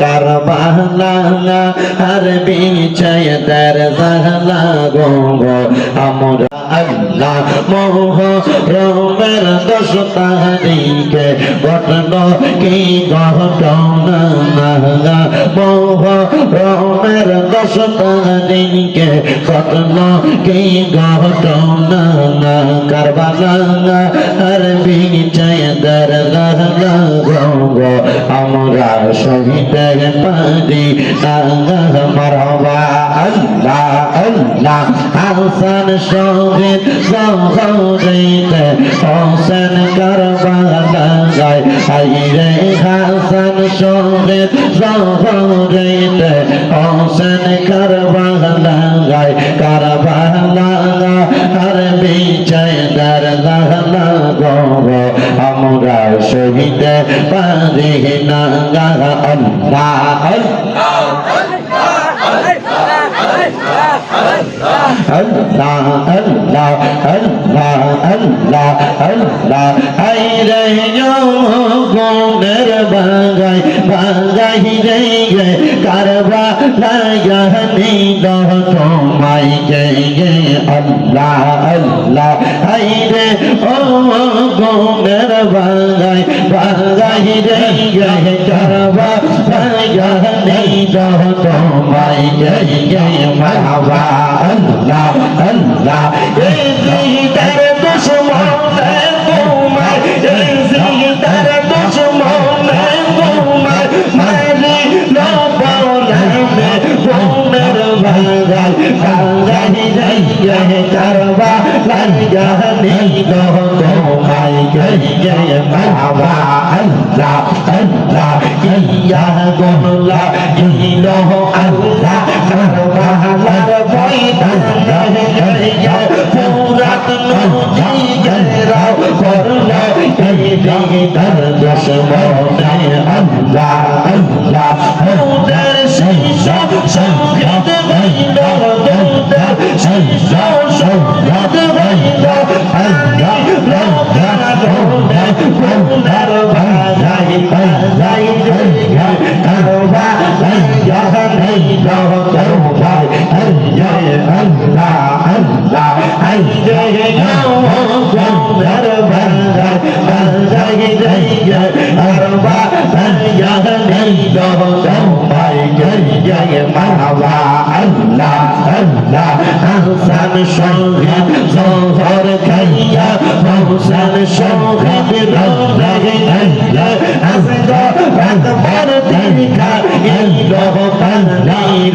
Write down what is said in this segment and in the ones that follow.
কারবালা আর বিছায় তার জাহলা গো আমরা আল্লাহ মোহ রমের দশ তারিখে ঘটল কি ঘটনা মোহ রমের দশ তারিখে ঘটল কি ঘটনা কারবালা বিজয় দরগব আমরা শহীদের পারি আল্লাহ মারবা আল্লাহ আল্লাহ হাসান শহীদ সহ হোসেন কর গায় হাইরে হাসান শহীদ শহীদ হোসেন কারবালা গায় কারবালা আর বিজয় দার লাহলা গো আমরা শহীদ পারি না আল্লাহ আল্লাহ আল্লাহ বাগাই বাগাই রে গে কারবা লাগানি দহ তোমাই গে গে আল্লাহ আল্লাহ হাইরে ও গোনের বাগাই বাগাই রে গে কারবা লাগানি دہ تو بھائی جے جے مرحبا اللہ اللہ ایسی در دشمن ہے تو میں ایسی در دشمن ہے تو میں میری نہ پونے میں گھومر بھنگل بھنگل جے جے کروا لنگل نہیں دہ জয় জয় বাবা আল্লাহ আল্লাহ ইয়া গোলা ইলহ আল্লাহ মারবাহালার বৈদান জয় জয় পুরাত নয় জয় রাও করলা জয় জয় দরদশ মনে আল্লাহ আল্লাহ হুদার সেই সব সব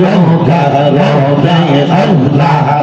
রোজা রোজায় আল্লাহ।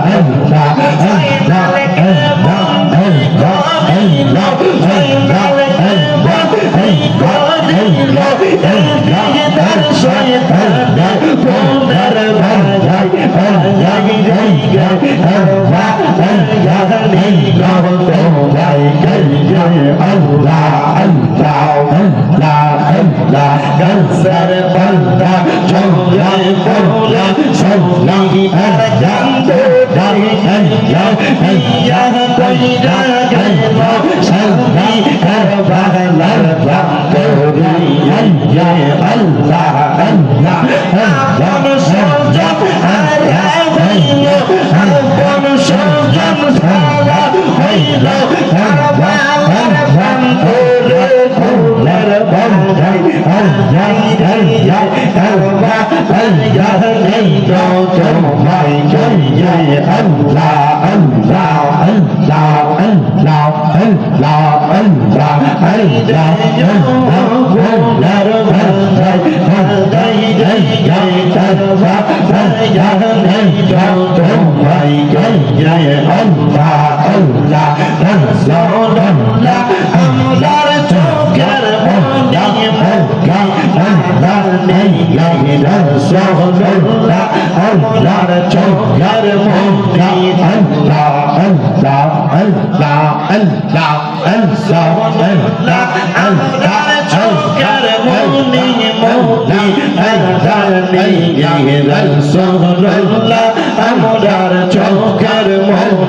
Obrigado.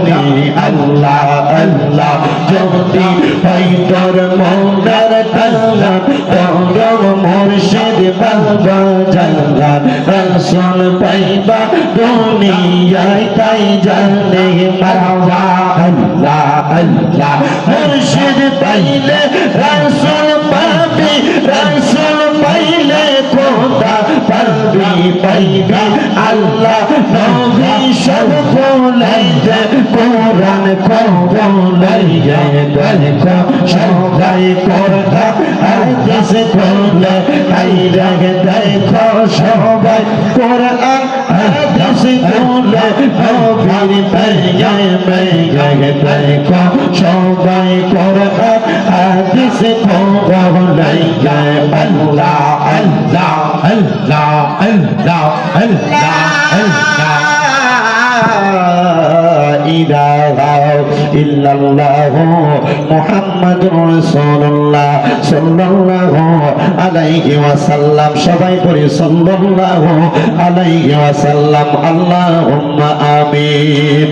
মনি আল্লাহ আল্লাহ, যদি পাইতর মনের তাল্লা মুর্শিদ বাবা রাসূল পাইবা দুনিয়ায়, তাই জানে মারওয়া আল্লাহ আল্লাহ, মুর্শিদ পাইলে রাসূল পাবি, রাসূল পাইলে খোদা পাবি, পাইবি আল্লাহ, নবী কোরআন বলাইয়ে দেখো সবাই করতা হাদিস বলে আইরা দেখো সবাই কোরআন হাদিস বলে নবীর পাইয়ে মেয়ে দেখো সবাই কোরআন হাদিস বলাইয়ে আল্লাহ আল্লাহ আল্লাহ আল্লাহ আল্লাহ আল্লাহ সবাই পড়ি সাল্লাল্লাহু আলাইহি ওয়াসাল্লাম। আল্লাহুম্মা আমিন।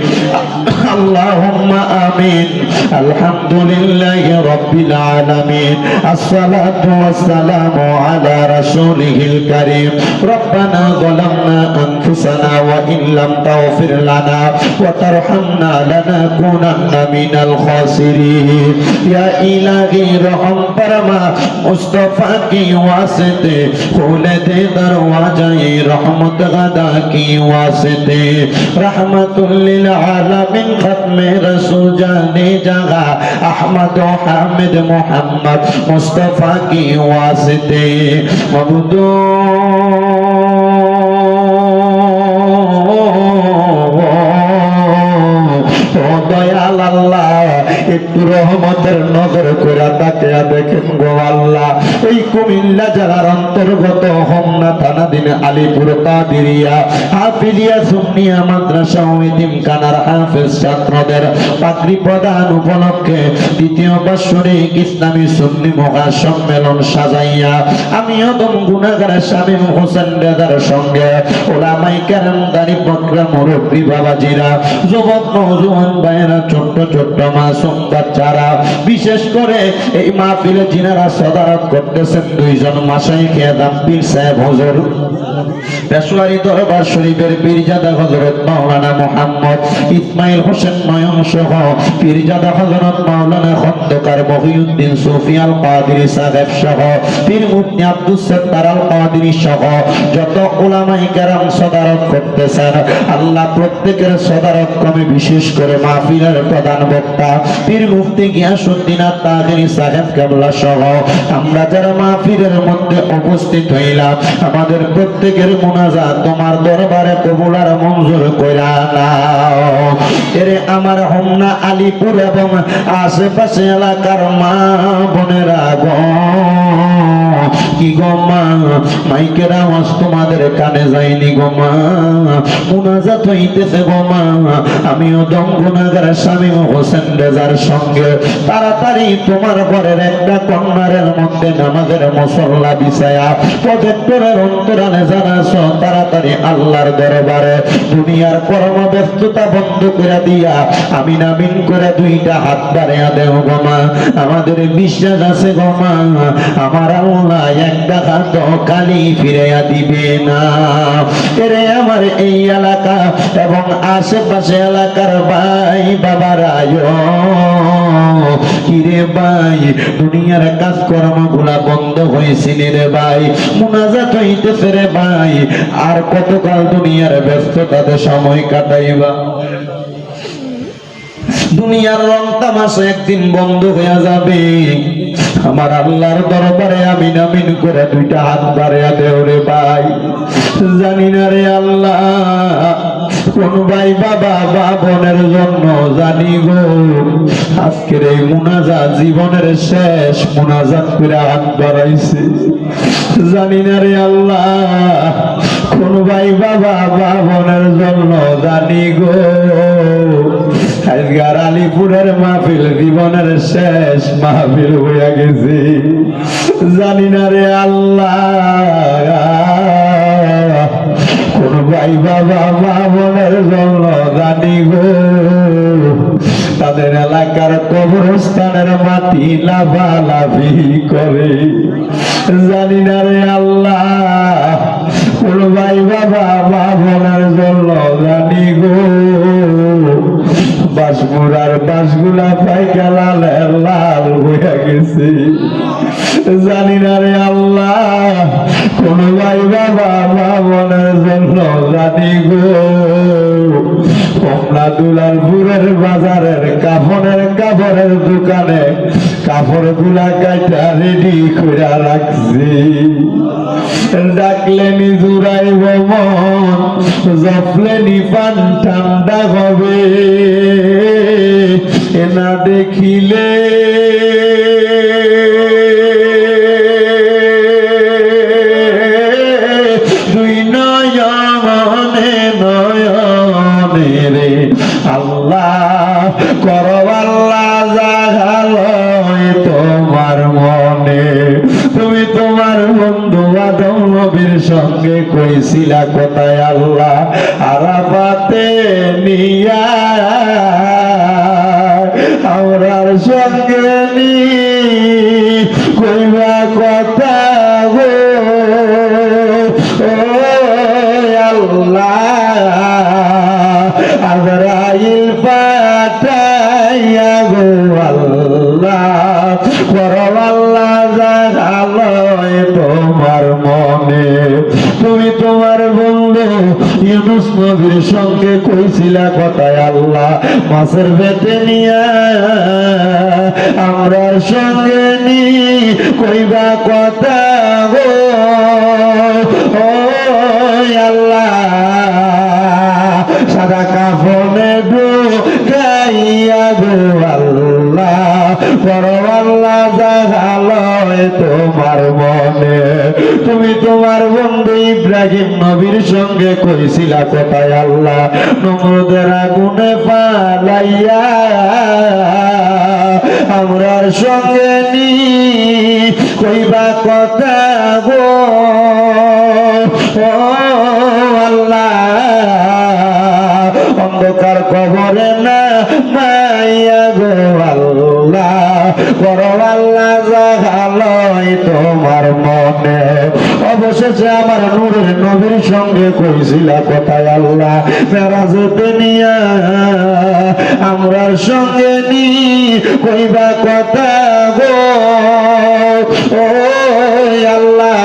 আল্লাহুম্মা আমিন। الحمد لله رب العالمين. الصلاة والسلام على رسوله الكريم. ربنا ظلمنا أنفسنا وإن لم تغفر لنا وترحمنا لنكونن من الخاسرين. يا إلهي رحم برما مصطفى كي واسطے خولت دے دروازہ رحمت غدا كي واسطے رحمة للعالمين ختم رسول جاني جا আহমদ হামিদ মোহাম্মদ মুস্তফা কি ওয়াসিতে। মবুদ দয়াল একটু রহমতের নজর করে তাকে দেখেন গো আল্লাহ। এই কুমিল্লা জেলার অন্তর্গত হোমনা থানাধীন আলিপুর কাদিরিয়া। হাফিলিয়া সুন্নিয়া মাদ্রাসা ও কানার হাফেজ ছাত্রদের পাগড়ি প্রদান উপলক্ষে দ্বিতীয় বাৎসরিক ইসলামী সুন্নি মহা সম্মেলন সাজাইয়া আমি অদম গুণাগার শামীম হোসেন রেজার সঙ্গে ওলামাই কেরাম দাড়ি বকরা মুরব্বী বাবাজিরা, যুবক নৌজওয়ান ভাইয়েরা, ছোট্ট ছোট্ট মাসুম বাচ্চারা, বিশেষ করে এই মাহফিলে যিনারা সদারত করতেছেন দুইজন মাসাই খেয়াদাম পীর সাহেব হজর। পেশোয়ারি দরবার শরীফের পীরজাদা হজরত মাওলানা মোহাম্মদ ইসমাইল হোসেন নয়ন সহ পীরজাদা হজরত মাওলানা খন্দকার মহিউদ্দিন সুফিয়াল কাদিরি সাহেব সহ পীর মুফতি আব্দুস সত্তার আল কাদিরি সহ যত উলামায়ে কেরাম সদারত করতেছেন, আল্লাহ প্রত্যেকের সদারত কমে বিশেষ করে মাহফিলের প্রধান বক্তা পীর মুফতি গিয়াসউদ্দিন আত-তাহিরি সাহেব কেবলা সহ। আমরা যারা মাহফিলের মধ্যে উপস্থিত হইলাম, আমাদের প্রত্যেকের মুনাজাত তোমার দরবারে কবুল আর মঞ্জুর কইরা নাও। এরে আমার হোমনা আলিপুর এবং আশেপাশে এলাকার মা বোনেরা গো। কি গো মা? মাইকের আওয়াজ তোমাদের কানে যায়নি গো মা। মুনাজাত হইতেছে গো মা। আমিও দম স্বামী হোসেন রেজার সঙ্গে তাড়াতাড়ি তোমার ঘরের একটা কন্যারের মধ্যে নামাজের মশল্লা বিছায়া প্রজেক্টরের অন্তরালে জানাস তাড়াতাড়ি আল্লাহর দরবারে দুনিয়ার কর্ম ব্যস্ততা বন্ধ করে দিয়া আমি নামিন করে দুইটা হাত বাড়িয়া দেও মা। আমাদের বিশ্বাস আছে গো মা। আমার আল্লাহ একটা হাত কালি ফিরাইয়া দিবে না। আমার এই এলাকা এবং আশেপাশে এলাকার ভাই কিরে ভাই, দুনিয়ার কাজকর্মগুলা বন্ধ হয়েছিল রে ভাই। মুনাজাত হইতেছে রে ভাই। আর কতকাল দুনিয়ার ব্যস্ততাতে সময় কাটাইবা? দুনিয়ার রং তামাশা একদিন বন্ধ হয়ে যাবে। আমার আল্লাহর দরবারে আমিন আমিন করে দুইটা হাত বাড়িয়া দেও রে ভাই। জানি না রে আল্লাহ, কোন ভাই বাবা বা বোনের জন্য জানি গো, আজকের এই মুনাজাত জীবনের শেষ মুনাজাত করে হাত বাড়াইছে। জানি না রে আল্লাহ, কোন ভাই বাবা বা বোনের জন্য জানি গো আজকার আলিপুরের মাহফিল, জীবনের শেষ মাহফিল হইয়া গেছে। জানি না রে আল্লাহ ভাই বাবা, মা বোনের জন্য জানি গো। তাদের এলাকার কবরস্থানের মাটি লাফালাফি করে। জানি না রে আল্লাহ, কোন ভাই বাবা মোড়ার বাসগুলা পাইকা লাল লাল হয়ে গেছে। জানি না রে আল্লাহ, কোন ভাই বাবা ভাবনের জন্য জানি গো। কমলা দুলালপুরের বাজারের কাফনের কাপড়ের দোকানে কাপড়গুলা কাটা রেডি করে রাখছি। ডাকলেনি জুড়াইব মন পান ঠান্ডা হবে। এনা দেখিলে কইছিলা কোথায় আল্লাহ আরাফাতে ইউনুস নবীর সঙ্গে কইছিলা কথায় আল্লাহ, মাছের বেতে নিয়া আমরার সঙ্গে নি, কইবা কথা গো। ও আল্লাহ, সাদা কাফনে গাইয়া গো আল্লাহ করো আল্লাহ জাগালয় তোমার মনে। তুমি তোমার বন্ধু ইব্রাহিম নবীর সঙ্গে কইছিলা কোথায় আল্লাহ নমরুদের আগুনে পালাইয়া আমরার সঙ্গে নি। কইবা কথা সঙ্গে কইছিলা কোথায় আল্লাহ মেরাজতে নিয়া আমরার সঙ্গে নি, কইবা কথা গো। ও আল্লাহ,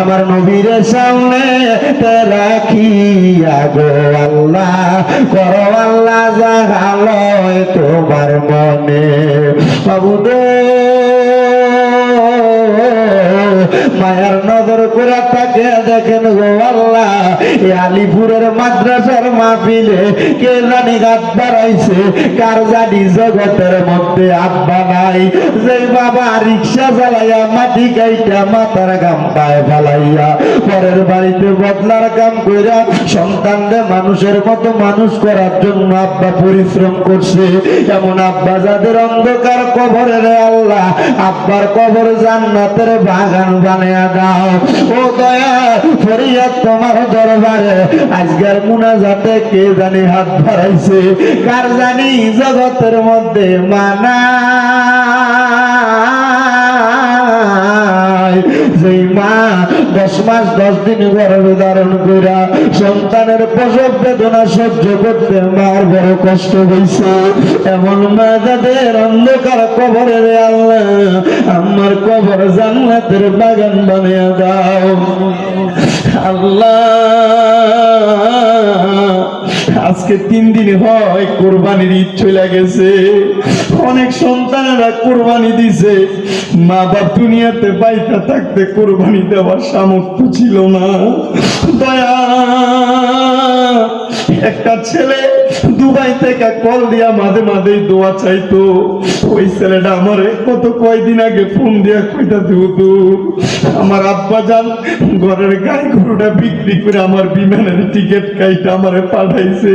আমার নবীর সামনে রাখিয়া গো আল্লাহ, করো আল্লাহ জাগালয় তোমার মনে। বাবু দে। মায়ার নজর করে তাকে দেখেন গো আল্লাহ। এই আলিপুরের মাদ্রাসার মাহফিলে কে জানি গাছ বাড়াইছে, কার জানি জগতের মধ্যে আব্বা নাই। যে বাবা রিক্সা চালাইয়া মাটি গাইটা মাথার গাম পায়ে ফেলাইয়া পরের বাড়িতে বদলার কাম কইরা সন্তানদের মানুষের মতো মানুষ করার জন্য আব্বা পরিশ্রম করছে। এমন আব্বা যাদের অন্ধকার কবরের আল্লাহ, আব্বার কবর জান্নাতের বাগান বানিয়ে দাও। ও দয়া ফরিয়াদ তোমার দরবারে, আজকের কে জানি হাত ধরাইছে কার জানি জগতের মধ্যে মানা দশ মাস, দশ দিন গর্ভে ধারণ কইরা সন্তানের প্রসব বেদনা সহ্য করতে মার বড় কষ্ট হয়েছে এমন মা যাদের অন্ধকার কবরে আল্লাহ, আমার কবর জান্নাতের বাগান বানিয়ে দাও। আল্লাহ। আজকে তিন দিন হয় কোরবানির ঈদ চলে গেছে। অনেক সন্তানেরা কোরবানি দিছে। মা বাপ দুনিয়াতে বাইতা থাকতে কোরবানি দেওয়ার সামর্থ্য ছিল না। দয়া একটা ছেলে দুবাই থেকে কল দিয়া মাঝে মাঝে দোয়া চাইতো। ওই ছেলেটা আমারে কত কয়দিন আগে ফোন দিয়া কইতা দিব আমার আব্বা যান, ঘরের গাই গরুটা বিক্রি করে আমার বিমানের টিকিট কাইটা আমারে পাঠাইছে।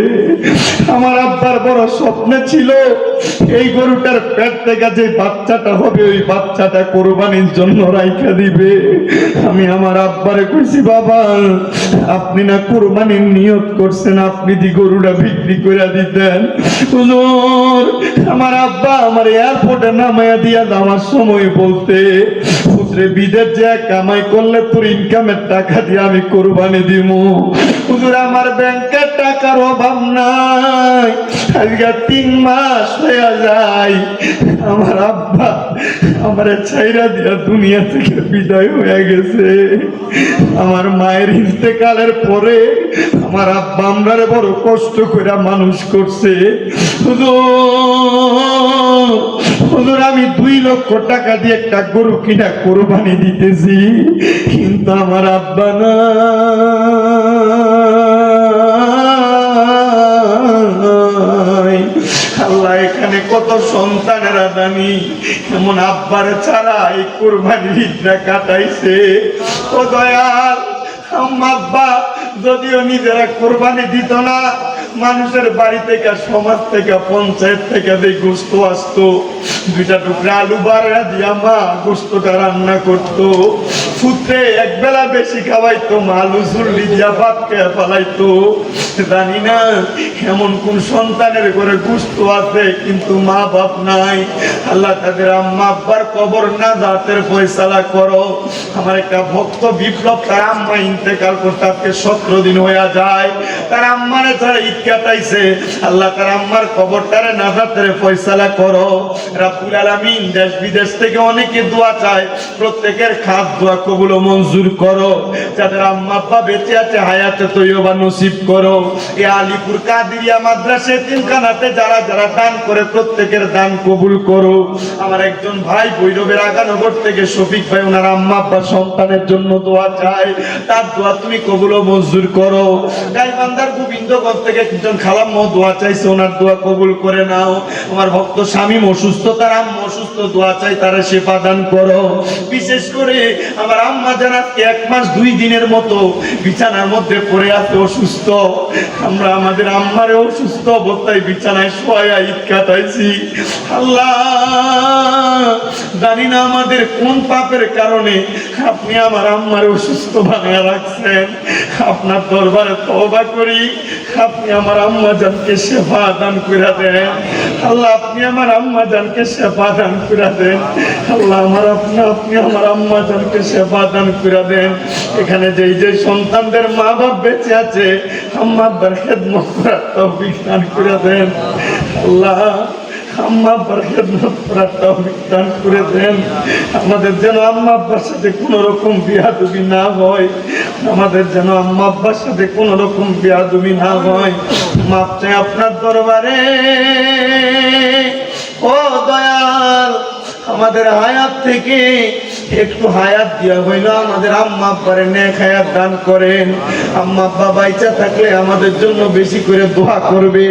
আমার আব্বার বড় স্বপ্ন ছিল, এই গরুটার পেট থেকে যে বাচ্চাটা হবে, ওই বাচ্চাটা কোরবানির জন্য রাইখা দিবে। আমি আমার আব্বারে কইছি, বাবা, আপনি না কোরবানির নিয়ত করছেন আপনি দি গরুটা বিক্রি করে দিতেন। আমার আব্বা আমার এয়ারপোর্টে নামাইয়া দিয়া যাওয়ার সময় বলতে পুত্রে বিদেশ যে কামাই করলে তোর ইনকামের টাকা দিয়ে আমি কোরবানি দিব হুজুর, আমার ব্যাংকের টাকার অভাব নাই। আজকে তিন মাস হয়ে যায়। আমার আব্বা আমার ছাইরা দিয়া দুনিয়া থেকে বিদায় হয়ে গেছে। আমার মায়ের ইন্তেকালের পরে আমার আব্বা আমরারে বড় কষ্ট করে মানুষ করছে। হুজুর হুজুর, আমি দুই লক্ষ টাকা দিয়ে একটা গরু কিনা কোরবানি দিতেছি, কিন্তু আমার আব্বা না। আল্লাহ, এখানে কত এমন আব্বার ছাড়া এই কোরবানির ঈদটা কাটাইছে। ও দয়াল আব্বা, যদিও নিজেরা কোরবানি দিত না, মানুষের বাড়ি থেকে, সমাজ থেকে, পঞ্চায়েত থেকে গোস্ত আসতো দুইটা টুকরা আলু বাড়া দিয়া মা গোস্তটা রান্না করতো। ফুটে এক বেলা বেশি খাওয়াইতো মা আলু চুল্লি দিয়া ভাত খেয়ে ফেলাইতো। জানি না এমন কোন সন্তানের ঘরে গুস্ত আছে, কিন্তু মা বাপ নাই। আল্লাহ তাদের আম্মা আব্বার কবর না দাঁতের ফয়সালা করো। আমার একটা ভক্ত বিপ্লব, তার আম্মা ইন্তেকাল করতে আজকে সতেরো দিন হয়ে যায়। তার আম্মারে ছাড়া ঈদ কাটাইছে। আল্লাহ তার আম্মার কবরটারে না দাঁতের ফয়সালা করো। রাব্বুল আলামিন দেশ বিদেশ থেকে অনেকে দোয়া চায়, প্রত্যেকের খাস দোয়া কবুল মঞ্জুর করো। যাদের আম্মা আব্বা বেঁচে আছে, হায়াতে তৈয়বা নসিব করো। এ আলিপুর কাদিরিয়া মাদ্রাসা তিনখানাতে যারা যারা দান করে, প্রত্যেকের দান কবুল করো। আমার একজন ভাই ভৈরবের আগানগর থেকে শফিক ভাই, ওনার আম্মা আব্বা সন্তানের জন্য দোয়া চায়। তার দোয়া তুমি কবুল মঞ্জুর করো। গাইবান্দার গোবিন্দগঞ্জ থেকে একজন খালাম্মা দোয়া চাইছে, ওনার দোয়া কবুল করে নাও। আমার ভক্ত স্বামী অসুস্থ, তার আম্মা অসুস্থ, দোয়া চাই, তারা সেবা দান করো। বিশেষ করে আমার এক মাস দুই দিনের মতো বিছানার মধ্যে পড়ে আছে অসুস্থ। আমরা আমাদের আম্মারে অসুস্থ অবস্থায় বিছানায় শোয়া ঈদ কাটাইছি। আল্লাহ না আমাদের কোন পাপের কারণে আপনি আমার আম্মারে অসুস্থ বানিয়ে রাখছেন। আপনার দরবারে তওবা করি, আপনি আমার আম্মা জানকে সেবা দান করে দেন। আল্লাহ, আপনি আমার আম্মা জানকে সেবা দান করে দেন। আল্লাহ, আমার আপনি আপনি আমার আম্মা জানকে সেবা দান করে দেন। এখানে যেই যে সন্তানদের মা বাপ বেঁচে আছে আম্মা আব্বার খেদমত করার তৌফিক দান করে দেন। আল্লাহ আম্মা আব্বার খেদমত করার তৌফিক দান করে দেন। আমাদের যেন আম্মা আব্বার সাথে কোনো রকম বিয়াদবি না হয়। আমাদের যেন আম্মা আব্বার সাথে কোনো রকম বিয়াদবি না হয়। মাপ চাই আপনার দরবারে। ও দয়াল, আমাদের হায়াত থেকে একটু হায়াত দিয়া হইল, আমাদের আম্মা আব্বারে নেক হায়াত দান করেন। আম্মা আব্বা বাইচা থাকলে আমাদের জন্য বেশি করে দোয়া করবে।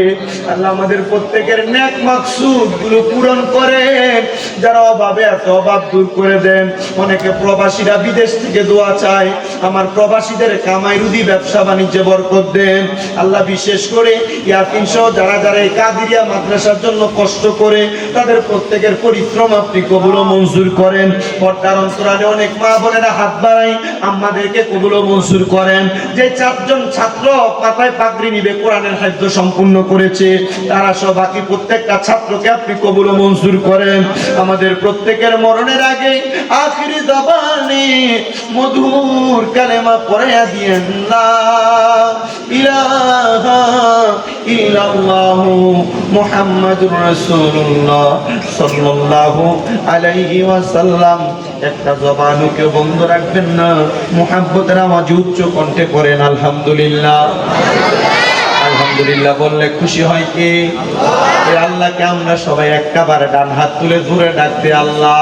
আল্লাহ আমাদের প্রত্যেকের নেক মাকসুদগুলো পূরণ করেন। যারা অভাবে আছে, অভাব দূর করে দেন। অনেকে প্রবাসীরা বিদেশ থেকে দোয়া চায়। আমার প্রবাসীদের কামাই রুদি ব্যবসা বাণিজ্যে বরকত দেন। আল্লাহ বিশেষ করে ইয়াতিন সহ যারা যারা কাদিরিয়া মাদ্রাসার জন্য কষ্ট করে, তাদের প্রত্যেকের পরিশ্রম আপনি কবুল মঞ্জুর করেন। পর্দার অন্তরালে অনেক মা বোনেরা হাত বাড়াই আমাদেরকে কবুল মঞ্জুর করেন। যে চারজন ছাত্র পাতায় পাগড়ি নিবে কোরআনের খাদ্য সম্পূর্ণ করেছে, তারা সব বাকি প্রত্যেকটা ছাত্রকে আপনি কবুল মঞ্জুর করেন। আমাদের প্রত্যেকের মরণের আগে আখিরি জবানে মধুর কালেমা পড়ে দিয়েন মুহাম্মাদুর আলাইহি ওয়াসাল্লাম। একটা জবানুকে বন্ধ রাখবেন না। মুহাব্বতের আওয়াজ উচ্চ কণ্ঠে করেন, আলহামদুলিল্লাহ। আলহামদুলিল্লাহ বললে খুশি হয় কি? আল্লাহকে আমরা সবাই একটাবারে ডান হাত তুলে দূরে ডাকতে আল্লাহ।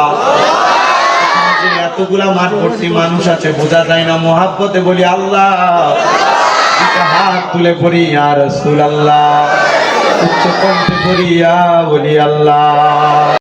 যে এতগুলা মাঠ ভর্তি মানুষ আছে, বোঝা যায় না মোহাব্বতে বলি আল্লাহ। হাত তুলে পড়ি আর রসুল আল্লাহ উচ্চ কণ্ঠে বলি আল্লাহ।